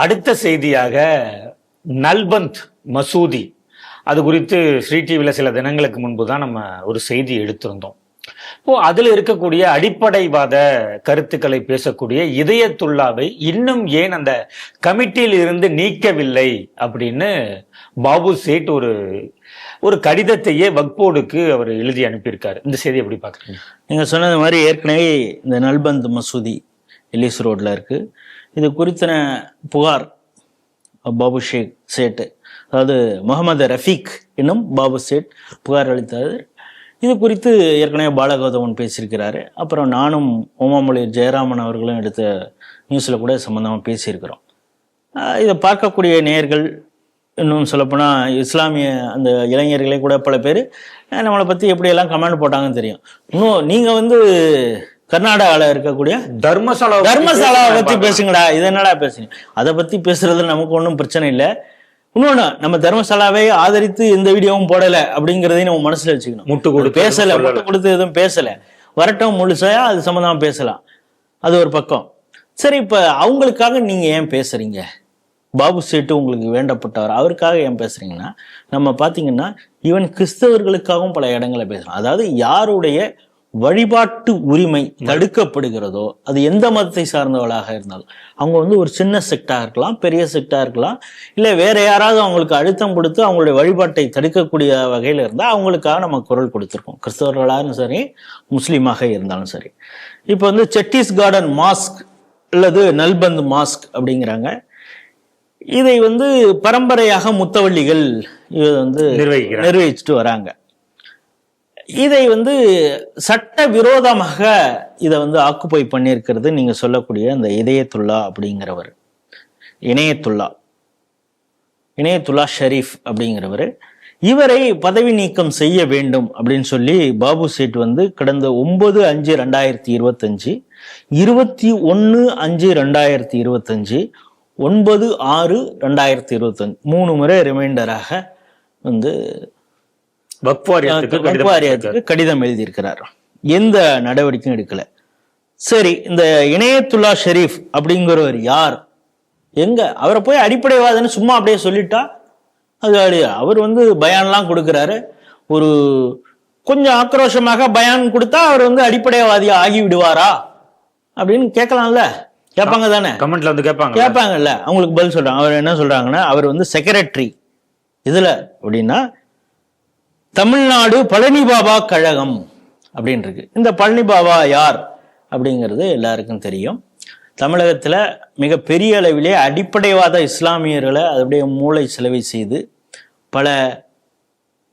அடுத்த செய்தியாக நல்பந்த் மசூதி. அது குறித்து ஸ்ரீ டிவியில் சில தினங்களுக்கு முன்பு தான் நம்ம ஒரு செய்தி எடுத்திருந்தோம். இப்போ அதில் இருக்கக்கூடிய அடிப்படைவாத கருத்துக்களை பேசக்கூடிய இதயத்துல்லாவை இன்னும் ஏன் அந்த கமிட்டியில் இருந்து நீக்கவில்லை அப்படின்னு பாபு சேட் ஒரு ஒரு கடிதத்தையே வக்போர்டுக்கு அவர் எழுதி அனுப்பியிருக்காரு. இந்த செய்தி எப்படி பார்க்குறீங்க? நீங்கள் சொன்னது மாதிரி ஏற்கனவே இந்த நல்பந்த் மசூதி எலிஸ் ரோட்டில் இருக்குது இது குறித்தன புகார் பாபு ஷேக் சேட்டு அதாவது முகமது ரஃபீக் என்னும் பாபு சேட் புகார் அளித்தார் இது குறித்து ஏற்கனவே பாலகௌதமன் பேசியிருக்கிறாரு. அப்புறம் நானும் ஓமாமொழி ஜெயராமன் அவர்களும் எடுத்த நியூஸில் கூட சம்மந்தமாக பேசியிருக்கிறோம். இதை பார்க்கக்கூடிய நேயர்கள் இன்னும் சொல்லப்போனால் இஸ்லாமிய அந்த இளைஞர்களே கூட பல பேர் நம்மளை பற்றி எப்படியெல்லாம் கமெண்ட் போட்டாங்கன்னு தெரியும். இன்னும் நீங்கள் வந்து கர்நாடகாவில் இருக்கக்கூடிய தர்மசாலா தர்மசாலாவை பற்றி பேசுங்கடா இது என்னடா பேசுங்க அதை பற்றி பேசுறதுல நமக்கு ஒன்றும் பிரச்சனை இல்லை. இன்னொன்று நம்ம தர்மசாலாவை ஆதரித்து எந்த வீடியோவும் போடலை அப்படிங்கிறதையும் நம்ம மனசில் வச்சுக்கணும். முட்டு கொடுத்து பேசலை. முட்டு கொடுத்து எதுவும் பேசலை. வரட்டும் முழுசா அது சம்மந்தமா பேசலாம். அது ஒரு பக்கம். சரி இப்போ அவங்களுக்காக நீங்கள் ஏன் பேசுறீங்க? பாபு சேட்டு உங்களுக்கு வேண்டப்பட்டவர் அவருக்காக ஏன் பேசுறீங்கன்னா நம்ம பார்த்தீங்கன்னா ஈவன் கிறிஸ்தவர்களுக்காகவும் பல இடங்களை பேசுறோம் அதாவது யாருடைய வழிபாட்டு உரிமை தடுக்கப்படுகிறதோ அது எந்த மதத்தை சார்ந்தவளாக இருந்தாலும் அவங்க வந்து ஒரு சின்ன செக்டா இருக்கலாம் பெரிய செக்டா இருக்கலாம் இல்லை வேற யாராவது அவங்களுக்கு அழுத்தம் கொடுத்து அவங்களுடைய வழிபாட்டை தடுக்கக்கூடிய வகையில் இருந்தால் அவங்களுக்காக நம்ம குரல் கொடுத்துருக்கோம் கிறிஸ்தவர்களாலும் சரி முஸ்லீமாக இருந்தாலும் சரி. இப்போ வந்து செட்டிஸ் கார்டன் மாஸ்க் அல்லது நல்பந்த் மாஸ்க் அப்படிங்கிறாங்க. இதை வந்து பரம்பரையாக முத்தவள்ளிகள் இதை வந்து. நிர்வகிச்சுட்டு வராங்க. இதை வந்து சட்ட விரோதமாக இதை வந்து ஆக்குப்பை பண்ணியிருக்கிறது நீங்க சொல்லக்கூடிய அந்த இதயத்துல்லா அப்படிங்கிறவர். இணையத்துல்லா. இணையத்துல்லா ஷரீஃப் அப்படிங்கிறவர். இவரை பதவி நீக்கம் செய்ய வேண்டும் அப்படின்னு சொல்லி பாபு சேட் வந்து கடந்த ஒன்பது அஞ்சு ரெண்டாயிரத்தி இருபத்தஞ்சு இருபத்தி ஒன்று அஞ்சு ரெண்டாயிரத்தி இருபத்தஞ்சு ஒன்பது ஆறு ரெண்டாயிரத்தி இருபத்தஞ்சு மூணு முறை ரிமைண்டராக வந்து வக்ஃப் கடிதம் எழுதியிருக்கிறார் எந்த நடவடிக்கையும் எடுக்கல. சரி இந்த இணையத்துல்லா ஷெரீஃப் அப்படிங்கிறவர் யார்? எங்க? அவரை போய் அடிப்படைவாதன்னு சும்மா அப்படியே சொல்லிட்டா அது அவர் வந்து பயான்லாம் கொடுக்குறாரு. ஒரு கொஞ்சம் ஆக்ரோஷமாக பயான் கொடுத்தா அவர் வந்து அடிப்படைவாதியா ஆகி விடுவாரா அப்படின்னு கேட்கலாம்ல. கேட்பாங்க தானே? கமெண்ட்ல வந்து கேட்பாங்க கேட்பாங்கல்ல. அவங்களுக்கு பதில் சொல்றாங்க. அவர் என்ன சொல்றாங்கன்னா அவர் வந்து செக்ரட்டரி இதுல அப்படின்னா தமிழ்நாடு பழனி பாபா கழகம் அப்படின்னு இருக்கு இந்த பழனி பாபா யார் அப்படிங்கிறது எல்லாருக்கும் தெரியும். தமிழகத்தில் மிக பெரிய அளவிலே அடிப்படைவாத இஸ்லாமியர்களை அதனுடைய மூளை செலவை செய்து பல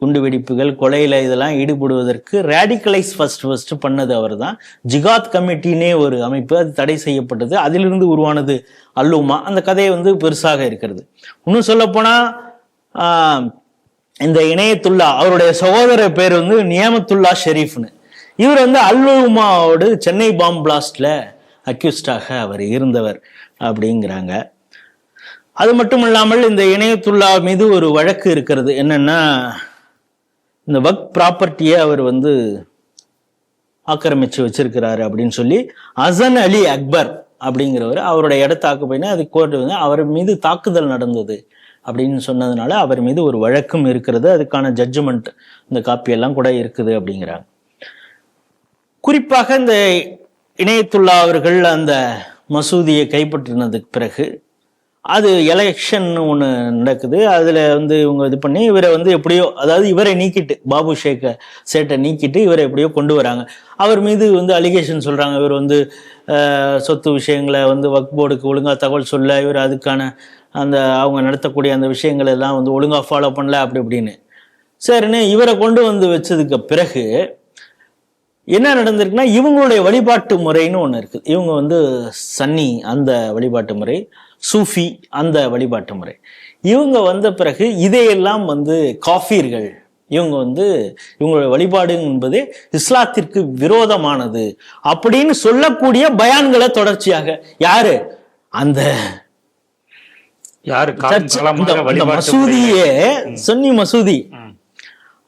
குண்டு வெடிப்புகள் கொலையில் இதெல்லாம் ஈடுபடுவதற்கு ரேடிக்கலைஸ் ஃபஸ்ட் ஃபஸ்ட்டு பண்ணது அவர் தான் ஜிகாத் கமிட்டினே ஒரு அமைப்பு அது தடை செய்யப்பட்டது. அதிலிருந்து உருவானது அல்லுமா. அந்த கதையை வந்து பெருசாக இருக்கிறது. இன்னும் சொல்லப்போனால் இந்த இணையத்துல்லா அவருடைய சகோதர பேர் வந்து நியமத்துல்லா ஷெரீஃப்னு. இவர் வந்து அல்லுமாவோடு சென்னை பாம் பிளாஸ்டில் அக்யூஸ்டாக அவர் இருந்தவர் அப்படிங்கிறாங்க. அது மட்டும் இல்லாமல் இந்த இணையத்துல்லா மீது ஒரு வழக்கு இருக்கிறது. என்னன்னா இந்த வக் ப்ராப்பர்ட்டியை அவர் வந்து ஆக்கிரமிச்சு வச்சிருக்கிறாரு அப்படின்னு சொல்லி அசன் அலி அக்பர் அப்படிங்கிறவர் அவருடைய இடத்த ஆக்குப்பைனா அது கோர்ட் வந்து அவர் மீது தாக்குதல் நடந்தது. அப்படின்னு சொன்னதுனால அவர் மீது ஒரு வழக்கும் இருக்கிறது. அதுக்கான ஜட்ஜ்மெண்ட் இந்த காப்பி எல்லாம் கூட இருக்குது அப்படிங்கிறாங்க. குறிப்பாக இந்த இணையத்துள்ள அவர்கள் அந்த மசூதியை கைப்பற்றினதுக்கு பிறகு அது எலெக்ஷன் ஒன்று நடக்குது. அதில் வந்து இவங்க இது பண்ணி இவரை வந்து எப்படியோ அதாவது இவரை நீக்கிட்டு பாபு ஷேக்க சேட்டை நீக்கிட்டு இவரை எப்படியோ கொண்டு வராங்க. அவர் மீது வந்து அலிகேஷன் சொல்கிறாங்க இவர் வந்து சொத்து விஷயங்களை வந்து வக் போர்டுக்கு ஒழுங்காக தகவல் சொல்ல இவர் அதுக்கான அந்த அவங்க நடத்தக்கூடிய அந்த விஷயங்கள் எல்லாம் வந்து ஒழுங்காக ஃபாலோ பண்ணல அப்படி இப்படின்னு. சரின்னு இவரை கொண்டு வந்து வச்சதுக்கு பிறகு என்ன நடந்திருக்குன்னா இவங்களுடைய வழிபாட்டு முறைன்னு ஒன்று இருக்குது. இவங்க வந்து சன்னி அந்த வழிபாட்டு முறை. சூஃபி அந்த வழிபாட்டு முறை. இவங்க வந்த பிறகு இதையெல்லாம் வந்து காஃபீர்கள். இவங்க வந்து இவங்களுடைய வழிபாடு என்பது இஸ்லாத்திற்கு விரோதமானது அப்படின்னு சொல்லக்கூடிய பயான்களை தொடர்ச்சியாக. யாரு? அந்த மசூதியே சுன்னி மசூதி.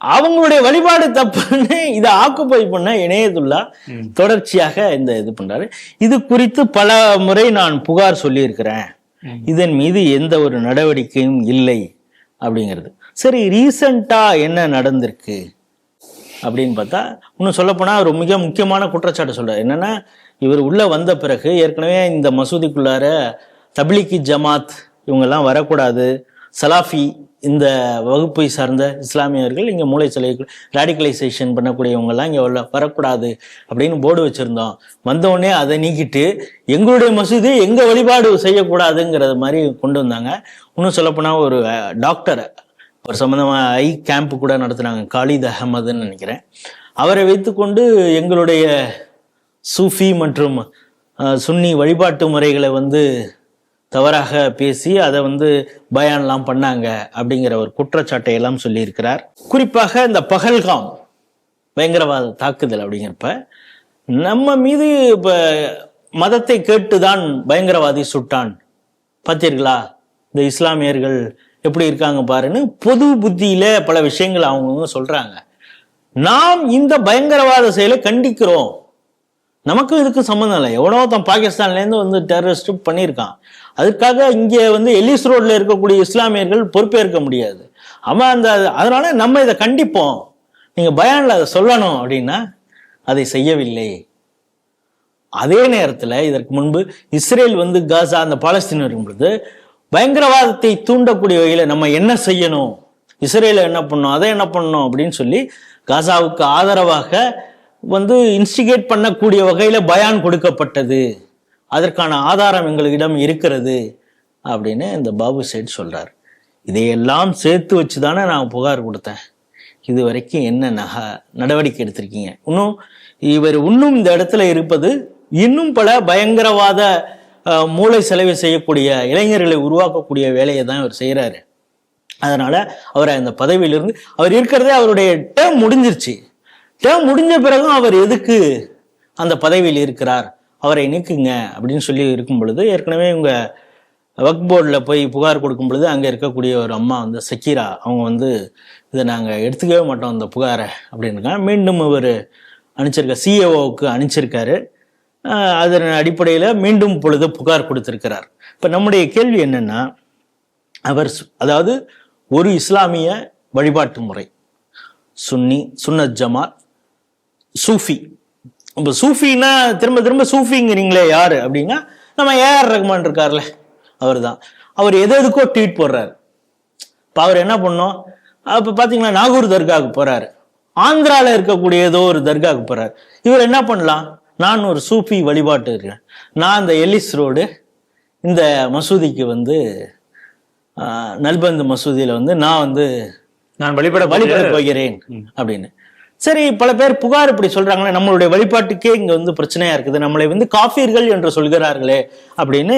அவங்களுடைய வழிபாடு தப்புன்னு இதை ஆக்குப்பை பண்ண இணையத்துள்ளா தொடர்ச்சியாக இந்த இது பண்றாரு. இது குறித்து பல முறை நான் புகார் சொல்லியிருக்கிறேன். இதன் மீது எந்த ஒரு நடவடிக்கையும் இல்லை அப்படிங்கிறது. சரி ரீசண்டா என்ன நடந்திருக்கு அப்படின்னு பார்த்தா இன்னும் சொல்லப்போனால் ஒரு மிக முக்கியமான குற்றச்சாட்டு சொல்றாரு. என்னன்னா இவர் உள்ள வந்த பிறகு ஏற்கனவே இந்த மசூதிக்குள்ளார தப்லீகி ஜமாத் இவங்கெல்லாம் வரக்கூடாது சலாஃபி இந்த வகுப்பை சார்ந்த இஸ்லாமியர்கள் இங்கே மூளை சிலை ரேடிகலைசேஷன் பண்ணக்கூடியவங்கெல்லாம் இங்கே உள்ள வரக்கூடாது அப்படின்னு போர்டு வச்சுருந்தோம். வந்தவுடனே அதை நீக்கிட்டு எங்களுடைய மசூதி எங்கள் வழிபாடு செய்யக்கூடாதுங்கிறத மாதிரி கொண்டு வந்தாங்க. இன்னும் சொல்லப்போனால் ஒரு டாக்டர் ஒரு சம்மந்தமாக ஐ கேம்ப் கூட நடத்துனாங்க காலித் அகமதுன்னு நினைக்கிறேன். அவரை வைத்துக்கொண்டு எங்களுடைய சூஃபி மற்றும் சுன்னி வழிபாட்டு முறைகளை வந்து தவறாக பேசி அதை வந்து பயான்லாம் பண்ணாங்க அப்படிங்கிற ஒரு குற்றச்சாட்டையெல்லாம் சொல்லியிருக்கிறார். குறிப்பாக இந்த பகல்காம் பயங்கரவாத தாக்குதல் அப்படிங்கிறப்ப நம்ம மீது இப்போ மதத்தை கேட்டுதான் பயங்கரவாதி சுட்டான். பார்த்தீர்களா இந்த இஸ்லாமியர்கள் எப்படி இருக்காங்க பாருன்னு பொது புத்தியில பல விஷயங்கள் அவங்கவுங்க சொல்றாங்க. நாம் இந்த பயங்கரவாத செயலை கண்டிக்கிறோம். நமக்கும் இதுக்கு சம்மந்தம் இல்லை. எவ்வளோ தான் பாகிஸ்தான்லேருந்து வந்து டெரரிஸ்ட் பண்ணியிருக்கான். அதுக்காக இங்கே வந்து எலிஸ் ரோட்ல இருக்கக்கூடிய இஸ்லாமியர்கள் பொறுப்பேற்க முடியாது. அவன் அந்த அதனால நம்ம இதை கண்டிப்போம். நீங்கள் பயானில் அதை சொல்லணும் அப்படின்னா அதை செய்யவில்லை. அதே நேரத்தில் இதற்கு முன்பு இஸ்ரேல் வந்து காசா அந்த பாலஸ்தீனம் இருக்கும் பொழுது பயங்கரவாதத்தை தூண்டக்கூடிய வகையில் நம்ம என்ன செய்யணும்? இஸ்ரேலை என்ன பண்ணணும் அதை என்ன பண்ணணும் அப்படின்னு சொல்லி காசாவுக்கு ஆதரவாக வந்து இன்ஸ்டிகேட் பண்ணக்கூடிய வகையில் பயான் கொடுக்கப்பட்டது. அதற்கான ஆதாரம் எங்களிடம் இருக்கிறது அப்படின்னு இந்த பாபு சேட் சொல்கிறார் இதையெல்லாம் சேர்த்து வச்சு தானே நான் புகார் கொடுத்தேன். இது வரைக்கும் என்ன நக நடவடிக்கை எடுத்திருக்கீங்க? இன்னும் இவர் இன்னும் இந்த இடத்துல இருப்பது இன்னும் பல பயங்கரவாத மூளை செலவு செய்யக்கூடிய இளைஞர்களை உருவாக்கக்கூடிய வேலையை தான் இவர் செய்கிறாரு அதனால் அவரை அந்த பதவியிலிருந்து அவர் இருக்கிறதே அவருடைய டேர்ம் முடிஞ்சிருச்சு. டேர்ம் முடிஞ்ச பிறகும் அவர் எதுக்கு அந்த பதவியில் இருக்கிறார்? அவரை நீக்குங்க அப்படின்னு சொல்லி இருக்கும் பொழுது ஏற்கனவே இவங்க ஒர்க் போர்டில் போய் புகார் கொடுக்கும் பொழுது அங்கே இருக்கக்கூடிய ஒரு அம்மா வந்து சக்கீரா அவங்க வந்து இதை நாங்கள் எடுத்துக்கவே மாட்டோம் அந்த புகாரை அப்படின்னு மீண்டும் இவர் அனுப்பிச்சிருக்க சிஏஓவுக்கு அனுப்பிச்சிருக்காரு. அதன் அடிப்படையில் மீண்டும் பொழுது புகார் கொடுத்துருக்கிறார். இப்போ நம்முடைய கேள்வி என்னென்னா அவர் அதாவது ஒரு இஸ்லாமிய வழிபாட்டு முறை சுன்னி சுன்னத் ஜமாத் சூஃபி. இப்போ சூஃபின்னா திரும்ப திரும்ப சூஃபிங்கிறீங்களே யாரு அப்படின்னா நம்ம ஏஆர் ரஹ்மான் இருக்கார்ல அவர் தான் அவர் எது எதுக்கோ ட்வீட் போடுறாரு. இப்போ அவர் என்ன பண்ணோம்? அப்போ பார்த்தீங்கன்னா நாகூர் தர்காவுக்கு போறாரு. ஆந்திரால இருக்கக்கூடிய ஏதோ ஒரு தர்காவுக்கு போறாரு. இவர் என்ன பண்ணலாம்? நான் ஒரு சூஃபி வழிபாட்டு இருக்கேன் நான் இந்த எல்லிஸ் ரோடு இந்த மசூதிக்கு வந்து நல்பந்து மசூதியில வந்து நான் வந்து நான் வழிபட வழிபட போகிறேன் அப்படின்னு. சரி பல பேர் புகார் இப்படி சொல்றாங்களே நம்மளுடைய வழிபாட்டுக்கே இங்க வந்து பிரச்சனையா இருக்குது. நம்மளை வந்து காஃபீர்கள் என்று சொல்கிறார்களே அப்படின்னு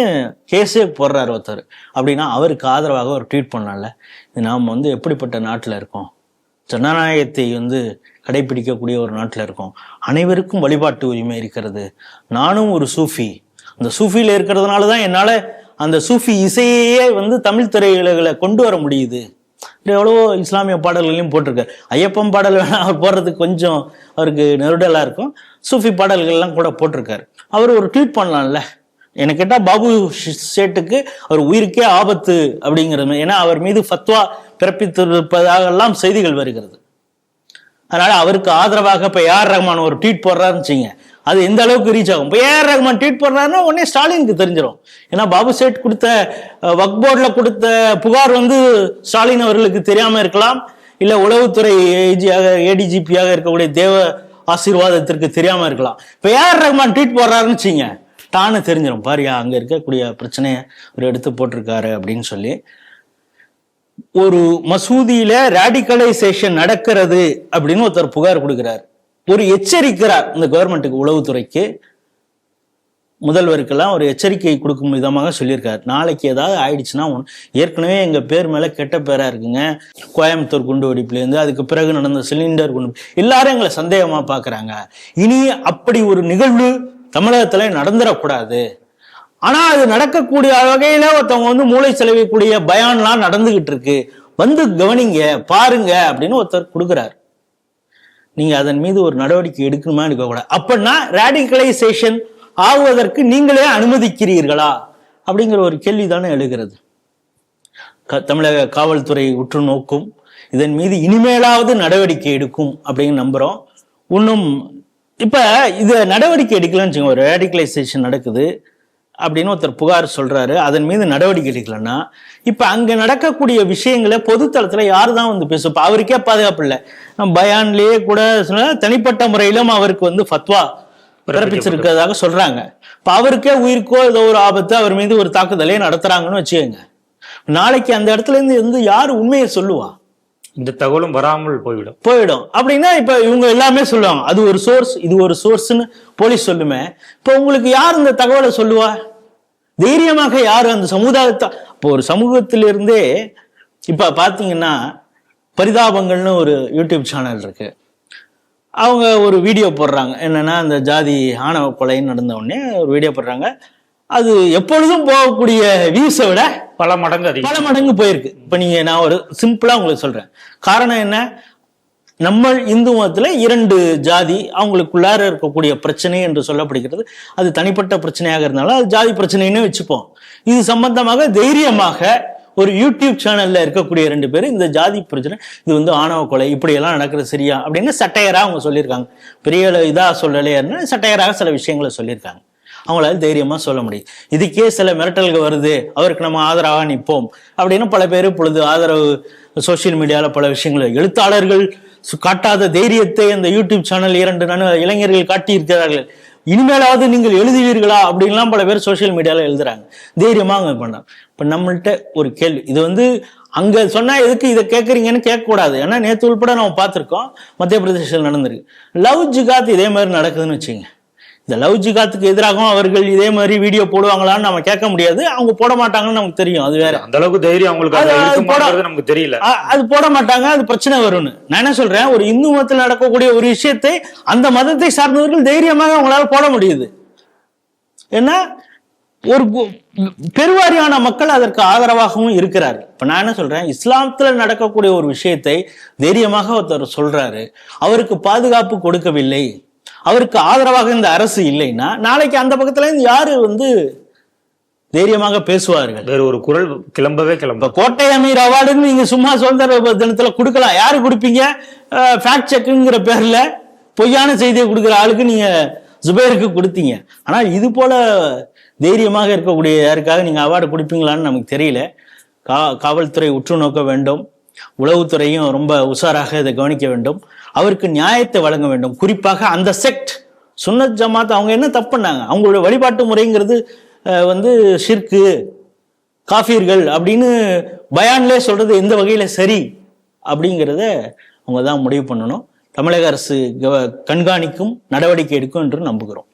கேஸே போடுறாரு ஒருத்தர். அப்படின்னா அவருக்கு ஆதரவாக ஒரு ட்வீட் பண்ணலாம்ல. இது நாம் வந்து எப்படிப்பட்ட நாட்டில் இருக்கோம்? ஜனநாயகத்தை வந்து கடைபிடிக்கக்கூடிய ஒரு நாட்டில் இருக்கோம். அனைவருக்கும் வழிபாட்டு உரிமை இருக்கிறது. நானும் ஒரு சூஃபி. அந்த சூஃபியில் இருக்கிறதுனால தான் என்னால் அந்த சூஃபி இசையே வந்து தமிழ் திரையுலகில் கொண்டு வர முடியுது. எவ்வளவோ இஸ்லாமிய பாடல்களையும் போட்டிருக்காரு. ஐயப்பன் பாடல் வேணால் அவர் போடுறதுக்கு கொஞ்சம் அவருக்கு நெருடலாக இருக்கும். சூஃபி பாடல்கள்லாம் கூட போட்டிருக்காரு. அவர் ஒரு ட்வீட் பண்ணலாம்ல. எனக்கு கேட்டால் பாபு சேட்டுக்கு அவர் உயிருக்கே ஆபத்து அப்படிங்கிறது ஏன்னா அவர் மீது ஃபத்வா பிறப்பித்திருப்பதாகலாம் செய்திகள் வருகிறது. அதனால அவருக்கு ஆதரவாக இப்போ யார் ரஹ்மான் ஒரு ட்வீட் போடுறாருன்னு வச்சுங்க அது எந்த அளவுக்கு ரீச் ஆகும்? இப்போ ஏஆர் ரகுமான் ட்வீட் போடுறாருன்னா உடனே ஸ்டாலினுக்கு தெரிஞ்சிடும் ஏன்னா பாபு சேட் கொடுத்த வக் போர்டில் கொடுத்த புகார் வந்து ஸ்டாலின் அவர்களுக்கு தெரியாமல் இருக்கலாம். இல்லை உளவுத்துறை ஏஜியாக ஏடிஜிபியாக இருக்கக்கூடிய தேவ ஆசீர்வாதத்திற்கு தெரியாமல் இருக்கலாம். இப்போ ஏஆர் ரகுமான் ட்வீட் போடுறாருன்னு வச்சுங்க தானே தெரிஞ்சிடும் பாரியா அங்கே இருக்கக்கூடிய பிரச்சனையை ஒரு எடுத்து போட்டிருக்காரு அப்படின்னு சொல்லி. ஒரு மசூதியில ரேடிகலைசேஷன் நடக்கிறது அப்படின்னு ஒருத்தர் புகார் கொடுக்கிறார். ஒரு எச்சரிக்கிறார் இந்த கவர்மெண்ட்டுக்கு உளவுத்துறைக்கு. முதல்வருக்கெல்லாம் ஒரு எச்சரிக்கை கொடுக்கும் விதமாக சொல்லியிருக்காரு. நாளைக்கு ஏதாவது ஆயிடுச்சுன்னா ஒன்று ஏற்கனவே எங்கள் பேர் மேலே கெட்ட பேராக இருக்குங்க. கோயம்புத்தூர் குண்டு வெடிப்புலேருந்து அதுக்கு பிறகு நடந்த சிலிண்டர் குண்டு எல்லாரும் எங்களை சந்தேகமாக பார்க்குறாங்க இனி அப்படி ஒரு நிகழ்வு தமிழகத்தில் நடந்துடக்கூடாது ஆனால் அது நடக்கக்கூடிய வகையில் ஒருத்தவங்க வந்து மூளை செலவிக்கூடிய பயான்லாம் நடந்துகிட்டு இருக்கு. வந்து கவனிங்க பாருங்க அப்படின்னு ஒருத்தர் கொடுக்குறாரு. நீங்கள் அதன் மீது ஒரு நடவடிக்கை எடுக்கணுமா எடுக்கக்கூடாது அப்படின்னா ரேடிகலைசேஷன் ஆகுவதற்கு நீங்களே அனுமதிக்கிறீர்களா? அப்படிங்கிற ஒரு கேள்வி தானே எழுகிறது. க- தமிழக காவல்துறை உற்று நோக்கும் இதன் மீது இனிமேலாவது நடவடிக்கை எடுக்கும் அப்படின்னு நம்புகிறோம் இன்னும் இப்போ இது நடவடிக்கை எடுக்கலன்னு வச்சுக்கோங்க, ஒரு ரேடிகலைசேஷன் நடக்குது. அப்படின்னு ஒருத்தர் புகார் சொல்றாரு. அதன் மீது நடவடிக்கை எடுக்கலன்னா இப்ப அங்க நடக்கக்கூடிய விஷயங்களை பொதுத்தளத்துல யார் தான் வந்து பேசும் அவருக்கே பாதுகாப்பு இல்லை. நம்ம பயான்லயே கூட தனிப்பட்ட முறையிலும் அவருக்கு வந்து ஃபத்வா பிறப்பிச்சிருக்கிறதாக சொல்றாங்க. இப்ப அவருக்கே உயிருக்கோ ஏதோ ஒரு ஆபத்து அவர் மீது ஒரு தாக்குதலே நடத்துறாங்கன்னு வச்சுக்கோங்க. நாளைக்கு அந்த இடத்துல இருந்து இருந்து யார் உண்மையை சொல்லுவா? இந்த தகவலும் வராமல் போய்விடும். போயிடும். அப்படின்னா இப்ப இவங்க எல்லாமே சொல்லுவாங்க அது ஒரு சோர்ஸ் இது ஒரு சோர்ஸ்னு போலீஸ் சொல்லுமே. இப்ப உங்களுக்கு யார் இந்த தகவலை சொல்லுவா? தைரியமாக யார் அந்த சமுதாயத்தை இப்போ ஒரு சமூகத்திலிருந்தே இப்ப பாத்தீங்கன்னா பரிதாபங்கள்னு ஒரு யூடியூப் சேனல் இருக்கு. அவங்க ஒரு வீடியோ போடுறாங்க. என்னன்னா அந்த ஜாதி ஆணவ கொலைன்னு நடந்த உடனே ஒரு வீடியோ போடுறாங்க. அது எப்பொழுதும் போகக்கூடிய வியூஸை விட பல மடங்கு அதிகம். பல மடங்கு போயிருக்கு. இப்ப நீங்க நான் ஒரு சிம்பிளா உங்களுக்கு சொல்றேன். காரணம் என்ன? நம்ம இந்து மதத்துல இரண்டு ஜாதி அவங்களுக்குள்ளார இருக்கக்கூடிய பிரச்சனை என்று சொல்லப்படுகிறது. அது தனிப்பட்ட பிரச்சனையாக இருந்தாலும் அது ஜாதி பிரச்சனைன்னு வச்சுப்போம். இது சம்பந்தமாக தைரியமாக ஒரு யூடியூப் சேனல்ல இருக்கக்கூடிய ரெண்டு பேர் இந்த ஜாதி பிரச்சனை இது வந்து ஆணவ கொலை இப்படி எல்லாம் நடக்கிறது சரியா அப்படின்னு சட்டையரா அவங்க சொல்லியிருக்காங்க. பெரிய இதா சொல்லலையாருன்னா சட்டையராக சில விஷயங்களை சொல்லியிருக்காங்க. அவங்களால தைரியமா சொல்ல முடியும். இதுக்கே சில மிரட்டல்கள் வருது. அவருக்கு நம்ம ஆதரவாக நிற்போம். அப்படின்னு பல பேர் இப்பொழுது ஆதரவு சோஷியல் மீடியாவில் பல விஷயங்கள் எழுத்தாளர்கள் சு- காட்டாத தைரியத்தை அந்த யூடியூப் சேனல் இரண்டு நணு இளைஞர்கள் காட்டியிருக்கிறார்கள். இனிமேலாவது நீங்கள் எழுதுவீர்களா? அப்படின்லாம் பல பேர் சோஷியல் மீடியாவில் எழுதுறாங்க. தைரியமாக அவங்க பண்ணாங்க இப்போ நம்மள்கிட்ட ஒரு கேள்வி. இது வந்து அங்கே சொன்னால் எதுக்கு இதை கேட்குறீங்கன்னு கேட்கக்கூடாது. ஏன்னா நேற்று உள்பட நம்ம பார்த்துருக்கோம். மத்திய பிரதேசத்தில் நடந்திருக்கு. லவ் ஜிகாத் இதே மாதிரி நடக்குதுன்னு வச்சுங்க இந்த லவ் ஜிகாத்துக்கு எதிராகவும் அவர்கள் இதே மாதிரி வீடியோ போடுவாங்களான்னு நம்ம கேட்க முடியாது. அவங்க போட மாட்டாங்கன்னு நமக்கு தெரியும். அது வேற. அந்த அளவுக்கு தைரியம் அவங்களுக்கு நமக்கு தெரியல. அது போட மாட்டாங்க அது பிரச்சனை வரும்னு. நான் என்ன சொல்றேன் ஒரு இந்து மதத்தில் நடக்கக்கூடிய ஒரு விஷயத்தை அந்த மதத்தை சார்ந்தவர்கள் தைரியமாக அவங்களால போட முடியுது. ஏன்னா ஒரு பெருவாரியான மக்கள் அதற்கு ஆதரவாகவும் இருக்கிறார் இப்ப நான் என்ன சொல்றேன் இஸ்லாமத்துல நடக்கக்கூடிய ஒரு விஷயத்தை தைரியமாக ஒருத்தர் சொல்றாரு அவருக்கு பாதுகாப்பு கொடுக்கவில்லை. அவருக்கு ஆதரவாக இந்த அரசு இல்லைன்னா நாளைக்கு அந்த பக்கத்துல இருந்து யாரு வந்து தைரியமாக பேசுவார்கள்? வேற ஒரு குரல் கிளம்பவே கிளம்ப. கோட்டை அமீர் அவார்டுன்னு நீங்க சும்மா சுதந்திர தினத்துல கொடுக்கலாம். யாரு கொடுப்பீங்க? ஃபேக்ட் செக்குங்கிற பேர்ல பொய்யான செய்தியை கொடுக்குற ஆளுக்கு நீங்க ஜுபேருக்கு கொடுத்தீங்க. ஆனா இது போல தைரியமாக இருக்கக்கூடிய யாருக்காக நீங்க அவார்டு கொடுப்பீங்களான்னு நமக்கு தெரியல. கா காவல்துறை உற்று நோக்க வேண்டும். உளவுத்துறையும் ரொம்ப உஷாராக இதை கவனிக்க வேண்டும். அவருக்கு நியாயத்தை வழங்க வேண்டும். குறிப்பாக அந்த செக்ட் சுன்னத் ஜமாத் அவங்க என்ன தப்பு பண்ணாங்க? அவங்களோட வழிபாட்டு முறைங்கிறது வந்து ஷிர்கு காஃபீர்கள் அப்படின்னு பயான்லே சொல்றது எந்த வகையில சரி அப்படிங்கிறத அவங்க தான் முடிவு பண்ணணும். தமிழக அரசு கவ- கண்காணிக்கும் நடவடிக்கை எடுக்கும் என்று நம்புகிறோம்.